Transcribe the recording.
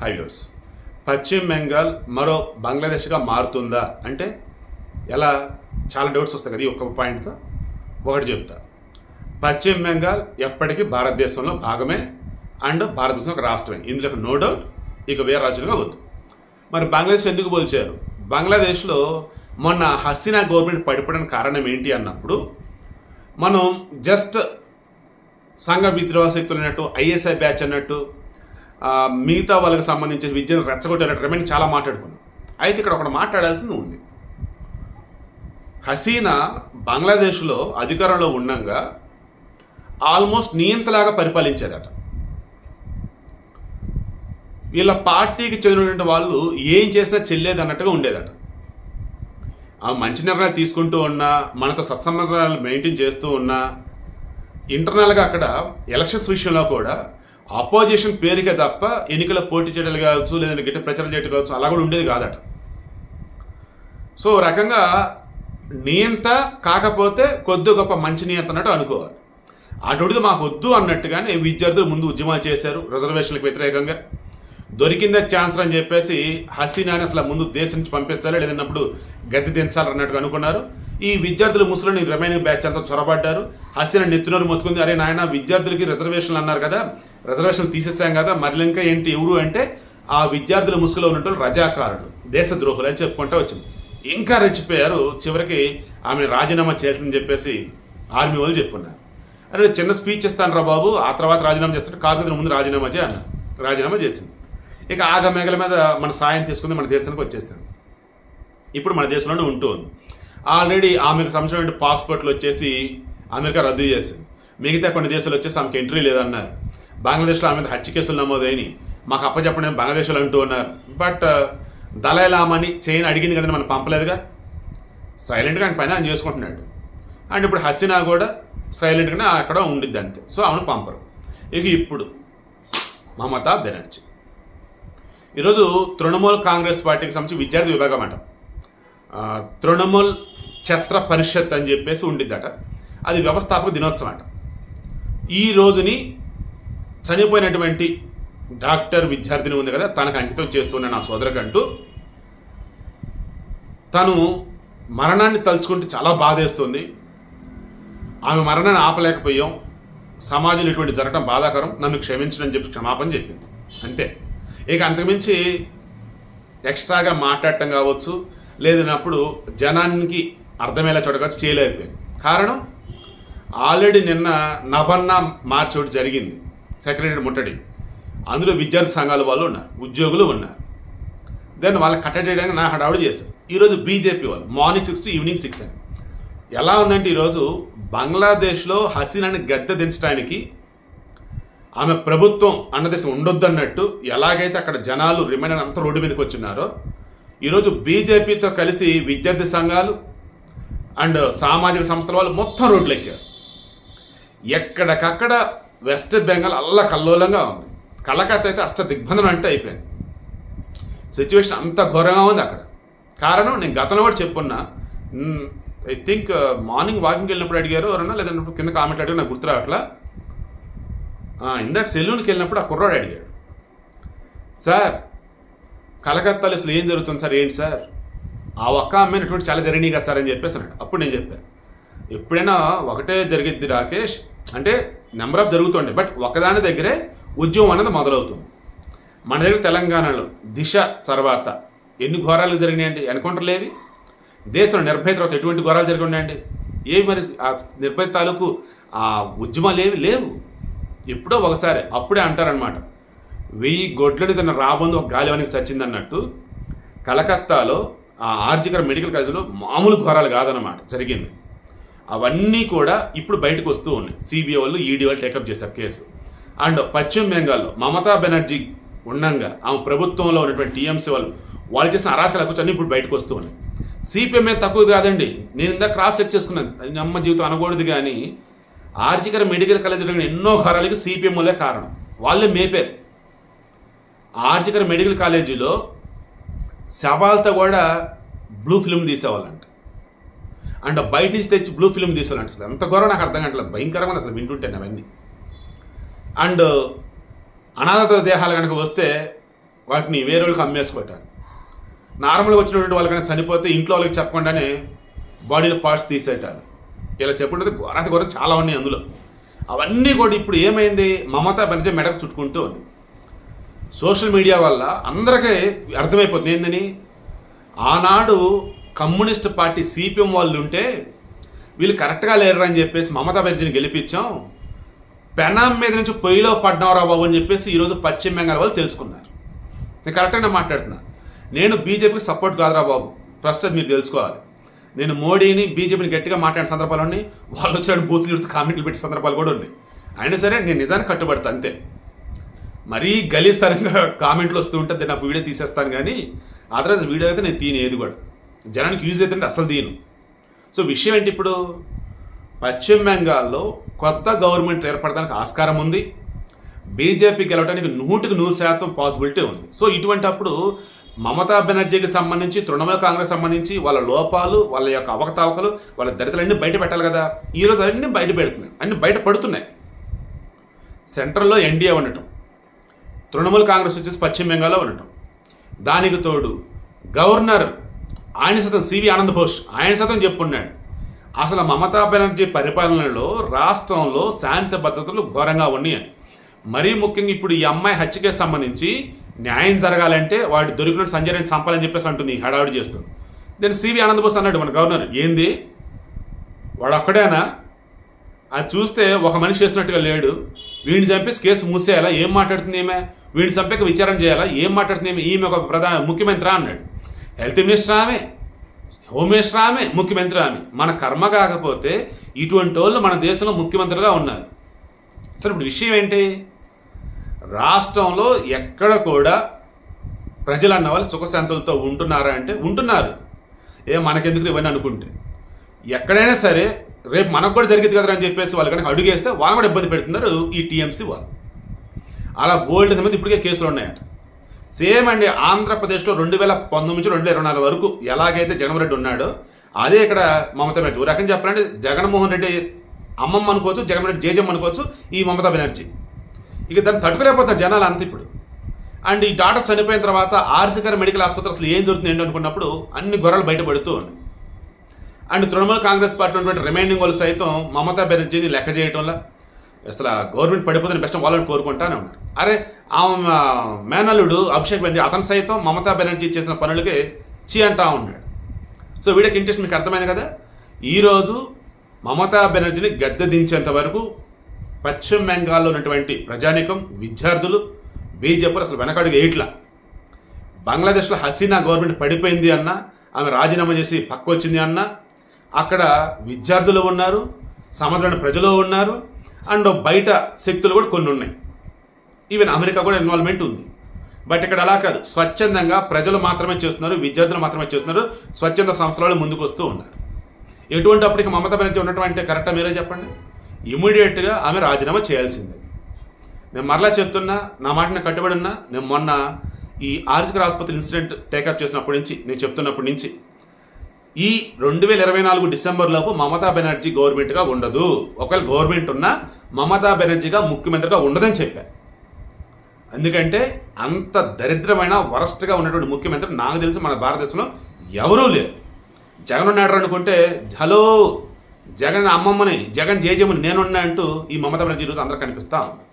Highways. పశ్చిమ బెంగాల్ మరో బంగ్లాదేశ్గా మారుతుందా అంటే ఎలా చాలా డౌట్స్ వస్తాయి కదా ఈ ఒక్క పాయింట్తో. ఒకటి చెప్తా. పశ్చిమ బెంగాల్ ఎప్పటికీ భారతదేశంలో భాగమే అండ్ భారతదేశం ఒక రాష్ట్రమే. ఇందులో నో డౌట్ ఇక వేరే రాజ్యంగా వద్దు. మరి బంగ్లాదేశ్ ఎందుకు పోల్చారు? బంగ్లాదేశ్లో మొన్న హసీనా గవర్నమెంట్ పడిపోవడానికి కారణం ఏంటి అన్నప్పుడు మనం జస్ట్ సంఘ విద్రోహ శక్తులు అన్నట్టు ఐఎస్ఐ బ్యాచ్ అన్నట్టు మిగతా వాళ్ళకి సంబంధించిన విద్యను రెచ్చగొట్టారు రెమెన్ చాలా మాట్లాడుకున్నాం. అయితే ఇక్కడ ఒకటి మాట్లాడాల్సింది ఉంది. హసీనా బంగ్లాదేశ్లో అధికారంలో ఉండంగా ఆల్మోస్ట్ నియంతలాగా పరిపాలించేదట వీళ్ళ పార్టీకి చెందినటువంటి వాళ్ళు ఏం చేసినా చెల్లేదు అన్నట్టుగా ఉండేదట. ఆ మంచి నిర్ణయాలు తీసుకుంటూ ఉన్నా మనతో సత్సంబంధాలు మెయింటైన్ చేస్తూ ఉన్నా ఇంటర్నల్గా అక్కడ ఎలక్షన్స్ విషయంలో కూడా అపోజిషన్ పేరుకే తప్ప ఎన్నికల పోటీ చేయడం కావచ్చు లేదంటే గిట్ట ప్రచారం చేయడం కావచ్చు అలా కూడా ఉండేది కాదట. సో రకంగా నియంత కాకపోతే కొద్ది గొప్ప మంచి నియంత అన్నట్టు అనుకోవాలి. అటుడిది మాకు వద్దు అన్నట్టుగానే విద్యార్థులు ముందు ఉద్యమాలు చేశారు రిజర్వేషన్లకు వ్యతిరేకంగా. దొరికిందే ఛాన్స్ అని చెప్పేసి హసీనాని అసలు ముందు దేశం నుంచి పంపించాలి లేదన్నప్పుడు గద్దె దించాలి అన్నట్టుగా అనుకున్నారు. ఈ విద్యార్థులు ముసలిని రిమైనింగ్ బ్యాచ్ అంతా చొరబడ్డారు. హసీనా నెత్తినోరు మొత్తుకుంది. అరే నాయన విద్యార్థులకి రిజర్వేషన్లు అన్నారు కదా. రిజర్వేషన్లు తీసేసాం కదా. మరి ఇంకా ఏంటి ఎవరు అంటే ఆ విద్యార్థుల ముసుగులో ఉన్నటువంటి రజాకారుడు దేశద్రోహులు అని చెప్పుకుంటూ వచ్చింది. ఇంకా రెచ్చిపోయారు. చివరికి ఆమె రాజీనామా చేయాల్సిందని చెప్పేసి ఆర్మీ వాళ్ళు చెప్పున్నారు అరే చిన్న స్పీచ్ ఇస్తాను రా బాబు. ఆ తర్వాత రాజీనామా చేస్తాడు. కాదు ముందు రాజీనామా చేయ రాజీనామా చేసింది. ఇక ఆగ మేఘల మీద మన సాయం తీసుకుంది మన దేశానికి వచ్చేసింది. ఇప్పుడు మన దేశంలోనే ఉంటూ ఉంది ఆల్రెడీ ఆమెకు సంబంధించిన పాస్పోర్ట్లు వచ్చేసి అమెరికా రద్దు చేసింది. మిగతా కొన్ని దేశాలు వచ్చేసి ఆమెకు ఎంట్రీ లేదన్నారు. బంగ్లాదేశ్లో ఆమె మీద హత్య కేసులు నమోదైనవి మాకు అప్పచెప్పండి బంగ్లాదేశ్లో అంటూ ఉన్నారు. బట్ దళైలామని లామని చైన్ అడిగింది కదండి మనం పంపలేదుగా? సైలెంట్గా ఆయన పైన ఆయన చేసుకుంటున్నాడు. అండ్ ఇప్పుడు హసీనా కూడా సైలెంట్గానే అక్కడ ఉండిద్ది అంతే. సో ఆమెను పంపరు. ఇక ఇప్పుడు మమతా బెనర్జీ. ఈరోజు తృణమూల్ కాంగ్రెస్ పార్టీకి సంబంధించి విద్యార్థి విభాగం అంట. తృణమూల్ ఛత్ర పరిషత్ అని చెప్పేసి ఉండిద్దట. అది వ్యవస్థాపక దినోత్సవం అంట. ఈ రోజుని చనిపోయినటువంటి డాక్టర్ విద్యార్థిని ఉంది కదా తనకు అంకితం చేస్తున్న నా సోదరకంటూ తను మరణాన్ని తలుచుకుంటే చాలా బాధేస్తుంది. ఆమె మరణాన్ని ఆపలేకపోయాం. సమాజంలో ఇటువంటి జరగడం బాధాకరం. నన్ను క్షమించడం చెప్పి క్షమాపణ చెప్పింది. అంతే. ఇక అంతకుమించి ఎక్స్ట్రాగా మాట్లాడటం కావచ్చు లేదన్నప్పుడు జనానికి అర్థమయ్యేలా చూడవచ్చు చేయలేకపోయింది. కారణం ఆల్రెడీ నిన్న నభన్న మార్చి ఒకటి జరిగింది. సెక్రటరీ ముట్టడి. అందులో విద్యార్థి సంఘాల వాళ్ళు ఉన్నారు ఉద్యోగులు ఉన్నారు. దెన్ వాళ్ళని కట్టడి చేయడానికి నా హడావుడి చేశారు. ఈరోజు బీజేపీ వాళ్ళు morning six to evening six అని. ఎలా ఉందంటే ఈరోజు బంగ్లాదేశ్లో హసీనాని గద్దె దించడానికి ఆమె ప్రభుత్వం అన్నదేశం ఉండొద్దన్నట్టు ఎలాగైతే అక్కడ జనాలు రిమైండర్ అంతా రోడ్డు మీదకి వచ్చినారో ఈరోజు బీజేపీతో కలిసి విద్యార్థి సంఘాలు అండ్ సామాజిక సంస్థల వాళ్ళు మొత్తం రోడ్లు ఎక్కారు. ఎక్కడికక్కడ వెస్ట్ బెంగాల్ అల్ల కల్లోలంగా ఉంది. కలకత్తా అయితే అష్ట దిగ్బంధనం అంటే అయిపోయింది. సిచ్యువేషన్ అంత ఘోరంగా ఉంది అక్కడ. కారణం నేను గతంలో కూడా చెప్పున్నా ఐ థింక్ మార్నింగ్ వాకింగ్కి వెళ్ళినప్పుడు అడిగారు ఎవరన్నా లేదంటే కింద కామెంట్ అడిగారు నాకు గుర్తు రావట్లా. ఇందాక సెలూన్కి వెళ్ళినప్పుడు ఆ కుర్రాడు అడిగాడు. సార్ కలకత్తాలో అసలు ఏం జరుగుతుంది సార్? ఏంటి సార్? ఆ ఒక్క అమ్మాయినటువంటి చాలా జరిగినాయి కదా సార్ అని చెప్పేసి అన్నాడు. అప్పుడు నేను చెప్పాను ఎప్పుడైనా ఒకటే జరిగిద్ది రాకేష్ అంటే నెంబర్ ఆఫ్ జరుగుతుండే బట్ ఒకదాని దగ్గరే ఉద్యమం అనేది మొదలవుతుంది. మన దగ్గర తెలంగాణలో దిశ తర్వాత ఎన్ని ఘోరాలు జరిగినాయండి? ఎన్కౌంటర్లు దేశంలో నిర్భయ తర్వాత ఎటువంటి ఘోరాలు జరిగి ఉన్నాయండి? ఏవి మరి? ఆ నిర్భయ తాలూకు ఆ ఉద్యమాలు ఏవి లేవు. ఎప్పుడో ఒకసారి అప్పుడే అంటారనమాట వెయ్యి గొడ్లని తన రాబందు ఒక గాలివానికి చచ్చింది చచ్చిందన్నట్టు కలకత్తాలో ఆ ఆర్జికర్ మెడికల్ కాలేజీలో మామూలు ఘోరాలు కాదనమాట జరిగింది. అవన్నీ కూడా ఇప్పుడు బయటకు వస్తూ ఉన్నాయి. సిబిఐ వాళ్ళు ఈడీ వాళ్ళు టేకప్ చేశారు కేసు. అండ్ పశ్చిమ బెంగాల్లో మమతా బెనర్జీ ఉండంగా ఆమె ప్రభుత్వంలో ఉన్నటువంటి టీఎంసీ వాళ్ళు వాళ్ళు చేసిన అరాచకాల కూర్చొని అన్నీ ఇప్పుడు బయటకు వస్తూ ఉన్నాయి. సిపిఎం మీద తక్కువ కాదండి. నేను ఇందాక క్రాస్ చెక్ చేసుకున్నాను. అమ్మ జీవితం అనకూడదు కానీ ఆర్జికర్ మెడికల్ కాలేజ్ జరిగిన ఎన్నో ఘోరాలకి సిపిఎం వల్లే కారణం. వాళ్ళే మేపారు ఆర్జికర్ మెడికల్ కాలేజీలో శవాలతో కూడా బ్లూ ఫిల్మ్ తీసేవాళ్ళంట. అండ్ బయట నుంచి తెచ్చి బ్లూ ఫిల్మ్ తీసేవాళ్ళంట. అసలు ఎంత ఘోరం నాకు అర్థం కావట్లేదు. భయంకరమైన అసలు వింటుంటాను అవన్నీ. అండ్ అనాథత దేహాలు కనుక వస్తే వాటిని వేరే వాళ్ళకి అమ్మేసుకోవటాలు నార్మల్గా వచ్చినటువంటి వాళ్ళకైనా చనిపోతే ఇంట్లో వాళ్ళకి చెప్పకుండానే బాడీలో పార్ట్స్ తీసేయటాలు. ఇలా చెప్పుకుంటే ఘోరాతి ఘోరం చాలా ఉన్నాయి అందులో. అవన్నీ కూడా ఇప్పుడు ఏమైంది? మమతా బెనర్జీ మెడకు చుట్టుకుంటూ ఉంది. సోషల్ మీడియా వల్ల అందరికీ అర్థమైపోతుంది. ఏందని? ఆనాడు కమ్యూనిస్ట్ పార్టీ సిపిఎం వాళ్ళు ఉంటే వీళ్ళు కరెక్ట్గా లేరు అని చెప్పేసి మమతా బెనర్జీని గెలిపించాం. పెనాం మీద నుంచి పొయ్యిలో పడ్డావరా బాబు అని చెప్పేసి ఈరోజు పశ్చిమ బెంగాల్ వాళ్ళు తెలుసుకున్నారు. నేను కరెక్ట్గా మాట్లాడుతున్నా. నేను బీజేపీకి సపోర్ట్ కాదురా బాబు. ఫస్ట్ అది మీరు తెలుసుకోవాలి. నేను మోడీని బీజేపీని గట్టిగా మాట్లాడిన సందర్భాలు ఉన్నాయి. వాళ్ళు వచ్చిన బూతులు తిడుతూ కామెంట్లు పెట్టిన సందర్భాలు కూడా ఉన్నాయి. అయినా సరే నేను నిజానికి కట్టుబడతా అంతే. మరీ గలీస్తరంగా కామెంట్లు వస్తూ ఉంటే నాకు వీడియో తీసేస్తాను కానీ అదర్వైజ్ వీడియో అయితే నేను తీనేది కూడా. జనానికి యూజ్ అవుతుంటే అసలు తీను సో విషయం ఏంటి ఇప్పుడు? పశ్చిమ బెంగాల్లో కొత్త గవర్నమెంట్ ఏర్పడడానికి ఆస్కారం ఉంది. బీజేపీ గెలవడానికి నూటికి నూరు శాతం పాసిబిలిటీ ఉంది. సో ఇటువంటి అప్పుడు మమతా బెనర్జీకి సంబంధించి తృణమూల కాంగ్రెస్ సంబంధించి వాళ్ళ లోపాలు వాళ్ళ యొక్క అవకతవకలు వాళ్ళ దరిద్రాలన్నీ బయట పెట్టాలి కదా. ఈరోజు అన్నీ బయట పెడుతున్నాయి. అన్నీ బయట పడుతున్నాయి. సెంట్రల్లో ఎన్డీఏ ఉండటం. తృణమూల్ కాంగ్రెస్ వచ్చేసి పశ్చిమ బెంగాల్లో ఉండటం. దానికి తోడు గవర్నర్ ఆయన సతం సివి ఆనంద్ ఘోష్ ఆయన సతం చెప్పున్నాడు. అసలు మమతా బెనర్జీ పరిపాలనలో రాష్ట్రంలో శాంతి భద్రతలు ఘోరంగా ఉన్నాయి మరీ ముఖ్యంగా ఇప్పుడు ఈ అమ్మాయి హత్యకే సంబంధించి న్యాయం జరగాలంటే వాడు దొరికిన సంజయ్ చంపాలని చెప్పేసి అంటుంది హడావిడి చేస్తుంది నేను సివి ఆనంద్ బోస్ అన్నాడు మన గవర్నర్. ఏంది? వాడు ఒక్కడేనా? అది చూస్తే ఒక మనిషి చేసినట్టుగా లేడు. వీడిని చంపేసి కేసు మూసేయాలా? ఏం మాట్లాడుతుంది ఏమే వీడిని చంపాక విచారణ చేయాలా? ఏం మాట్లాడుతుంది ఈమె ఈమె ఒక ప్రధాన ముఖ్యమంత్రి అన్నాడు. హెల్త్ మినిస్టర్ ఆమె హోమ్ మినిస్టర్ ఆమె ముఖ్యమంత్రి ఆమె. మన కర్మ కాకపోతే ఇటువంటి వాళ్ళు మన దేశంలో ముఖ్యమంత్రిగా ఉన్నారు. సరే ఇప్పుడు విషయం ఏంటి? రాష్ట్రంలో ఎక్కడ కూడా ప్రజలు అన్న వాళ్ళు సుఖశాంతులతో ఉంటున్నారా అంటే ఉంటున్నారు. ఏ మనకెందుకు ఇవన్నీ అనుకుంటే. ఎక్కడైనా సరే రేపు మనకు కూడా జరిగింది కదా అని చెప్పేసి వాళ్ళు కనుక అడుగేస్తే వాళ్ళు కూడా ఇబ్బంది పెడుతున్నారు. ఈ టీఎంసీ వాళ్ళు. అలా బోల్డ్ మంది ఇప్పటికే కేసులు ఉన్నాయట. సేమ్ అండి ఆంధ్రప్రదేశ్లో రెండు వేల పంతొమ్మిది నుంచి రెండు వేల ఇరవై నాలుగు వరకు ఎలాగైతే జగన్మోహన్ రెడ్డి ఉన్నాడో అదే ఇక్కడ మమతా బెనర్జీ. ఒక చెప్పాలంటే జగన్మోహన్ రెడ్డి అమ్మమ్మ అనుకోవచ్చు జగన్మోహన్ రెడ్డి జేజమ్మ అనుకోవచ్చు ఈ మమతా బెనర్జీ. ఇక దాన్ని తట్టుకోలేకపోతారు జనాలు అంత ఇప్పుడు. అండ్ ఈ డాక్టర్ చనిపోయిన తర్వాత ఆర్సికర్ మెడికల్ ఆసుపత్రి అసలు ఏం జరుగుతుంది ఏంటి అనుకున్నప్పుడు అన్ని గొర్రెలు బయటపడుతూ ఉన్నాయి. అండ్ తృణమూల్ కాంగ్రెస్ పార్టీ ఉన్నటువంటి రిమైనింగ్ వాళ్ళు సైతం మమతా బెనర్జీని లెక్క చేయడంలో అసలు గవర్నమెంట్ పడిపోతుంది బెస్ట్ వాళ్ళని కోరుకుంటానే ఉన్నారు. అరే ఆమె మేనల్లుడు అభిషేక్ బెనర్జీ అతను సైతం మమతా బెనర్జీ చేసిన పనులకి చీ అంటా ఉన్నాడు. సో వీడియోకి ఇంట్రెస్ట్ మీకు అర్థమైంది కదా? ఈరోజు మమతా బెనర్జీని గద్దె దించేంత వరకు పశ్చిమ బెంగాల్లో ఉన్నటువంటి ప్రజానికం విద్యార్థులు బీజేపీ అసలు వెనకడుగు వేయట్లా. బంగ్లాదేశ్లో హసీనా గవర్నమెంట్ పడిపోయింది అన్న ఆమె రాజీనామా చేసి పక్క వచ్చింది అన్నా అక్కడ విద్యార్థులు ఉన్నారు సమాజంలోని ప్రజలు ఉన్నారు అండ్ బయట శక్తులు కూడా కొన్ని ఉన్నాయి. ఈవెన్ అమెరికా కూడా ఇన్వాల్వ్మెంట్ ఉంది. బట్ ఇక్కడ అలా కాదు. స్వచ్ఛందంగా ప్రజలు మాత్రమే చేస్తున్నారు విద్యార్థులు మాత్రమే చేస్తున్నారు స్వచ్ఛంద సంస్థల ముందుకు వస్తూ ఉన్నారు. ఎటువంటి అప్పటికి మమతా బెనర్జీ ఉండటం అంటే కరెక్టా మీరే చెప్పండి. ఇమీడియట్గా ఆమె రాజీనామా చేయాల్సిందే. నేను మరలా చెప్తున్నా నా మాటని కట్టుబడి ఉన్నా నేను మొన్న ఈ ఆర్జికర్ ఆసుపత్రి ఇన్సిడెంట్ టేకప్ చేసినప్పటి నుంచి నేను చెప్తున్నప్పటి నుంచి ఈ రెండు వేల ఇరవై నాలుగు డిసెంబర్ లోపు మమతా బెనర్జీ గవర్నమెంట్గా ఉండదు. ఒకవేళ గవర్నమెంట్ ఉన్నా మమతా బెనర్జీగా ముఖ్యమంత్రిగా ఉండదని చెప్పా. ఎందుకంటే అంత దరిద్రమైన వరస్ట్గా ఉన్నటువంటి ముఖ్యమంత్రి నాకు తెలిసి మన భారతదేశంలో ఎవరూ లేరు. జగన్ ఉన్నాడు అనుకుంటే హలో జగన్ అమ్మమ్మని జగన్ జేజమ్మని నేనున్నా అంటూ ఈ మమతా బెనర్జీ రోజు అందరూ కనిపిస్తా ఉంది.